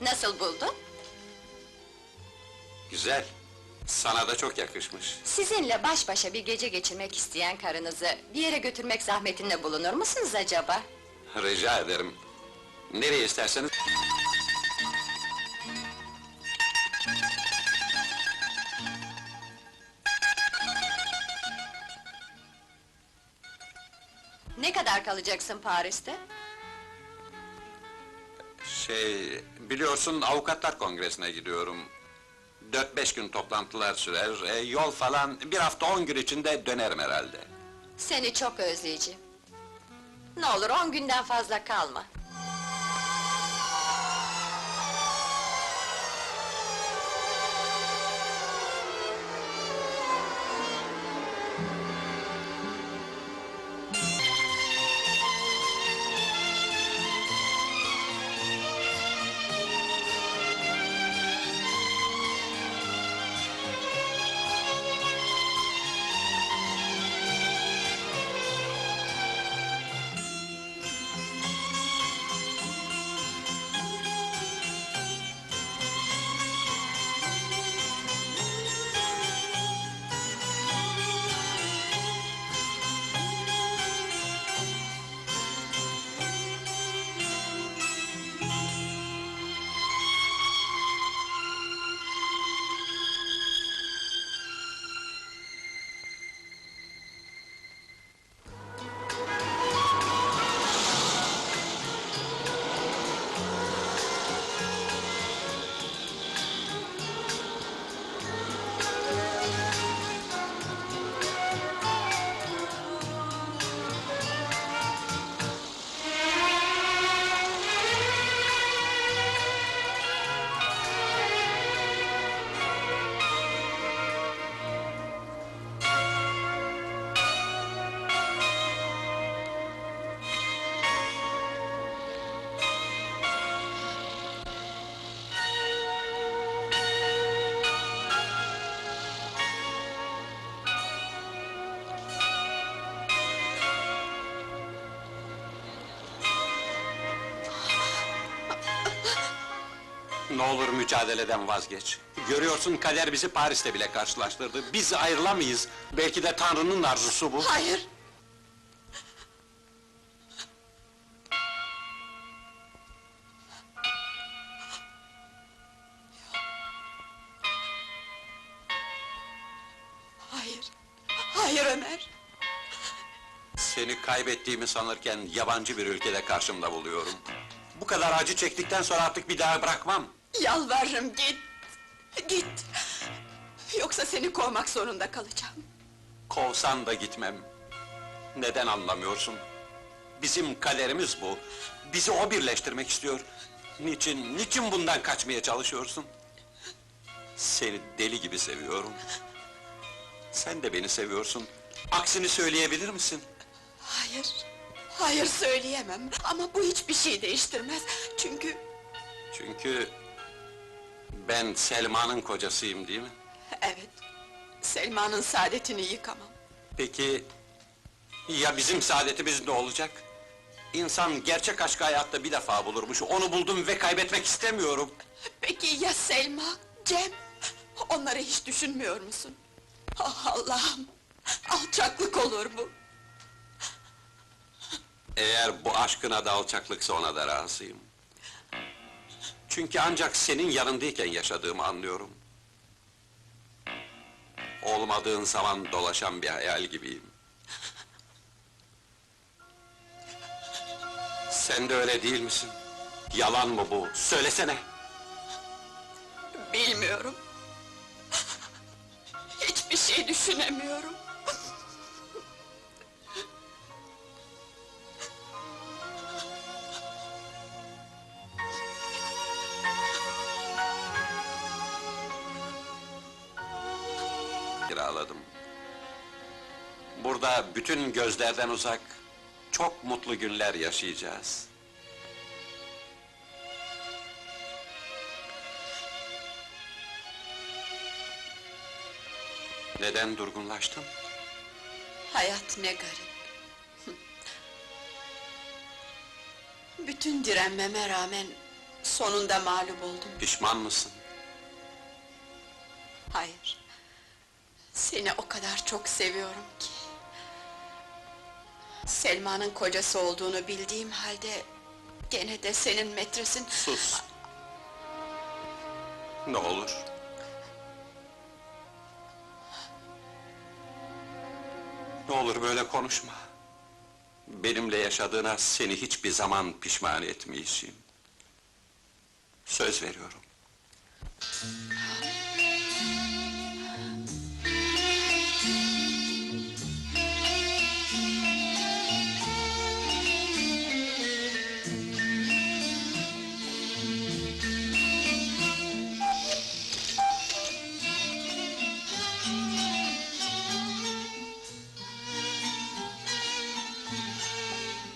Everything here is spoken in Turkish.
Nasıl buldun? Güzel. Sana da çok yakışmış. Sizinle baş başa bir gece geçirmek isteyen karınızı bir yere götürmek zahmetinde bulunur musunuz acaba? Rica ederim. Nereye isterseniz... Ne kadar kalacaksın Paris'te? Şey, biliyorsun avukatlar kongresine gidiyorum. Dört beş gün toplantılar sürer, e, yol falan bir hafta on gün içinde dönerim herhalde. Seni çok özleyeceğim. Ne olur on günden fazla kalma. Ne olur mücadeleden vazgeç. Görüyorsun kader bizi Paris'te bile karşılaştırdı. Biz ayrılamayız. Belki de Tanrı'nın arzusu bu. Hayır! Hayır, hayır Ömer. Seni kaybettiğimi sanırken yabancı bir ülkede karşımda buluyorum. Bu kadar acı çektikten sonra artık bir daha bırakmam. Yalvarırım git, git. Yoksa seni kovmak zorunda kalacağım. Kovsan da gitmem. Neden anlamıyorsun? Bizim kaderimiz bu. Bizi o birleştirmek istiyor. Niçin, niçin bundan kaçmaya çalışıyorsun? Seni deli gibi seviyorum. Sen de beni seviyorsun. Aksini söyleyebilir misin? Hayır, hayır söyleyemem. Ama bu hiçbir şey değiştirmez. Çünkü Çünkü... Ben Selma'nın kocasıyım değil mi? evet, Selma'nın saadetini yıkamam. Peki... Ya bizim saadetimiz ne olacak? İnsan gerçek aşkı hayatta bir defa bulurmuş. Onu buldum ve kaybetmek istemiyorum. Peki ya Selma, Cem? Onları hiç düşünmüyor musun? Ah Allah'ım, alçaklık olur bu. Eğer bu aşkına da alçaklıksa ona da razıyım. Çünkü ancak senin yanındayken yaşadığımı anlıyorum. Olmadığın zaman dolaşan bir hayal gibiyim. Sen de öyle değil misin? Yalan mı bu? Söylesene! Bilmiyorum. Hiçbir şey düşünemiyorum. Kiraladım. Burada bütün gözlerden uzak, çok mutlu günler yaşayacağız. Neden durgunlaştın? Hayat ne garip. Bütün direnmeme rağmen Sonunda mağlup oldum. Pişman mısın? Hayır. Seni o kadar çok seviyorum ki. Selma'nın kocası olduğunu bildiğim halde... ...gene de senin metresin... Sus! Ne olur? Ne olur böyle konuşma. Benimle yaşadığına seni hiçbir zaman pişman etmeyeceğim. Söz veriyorum.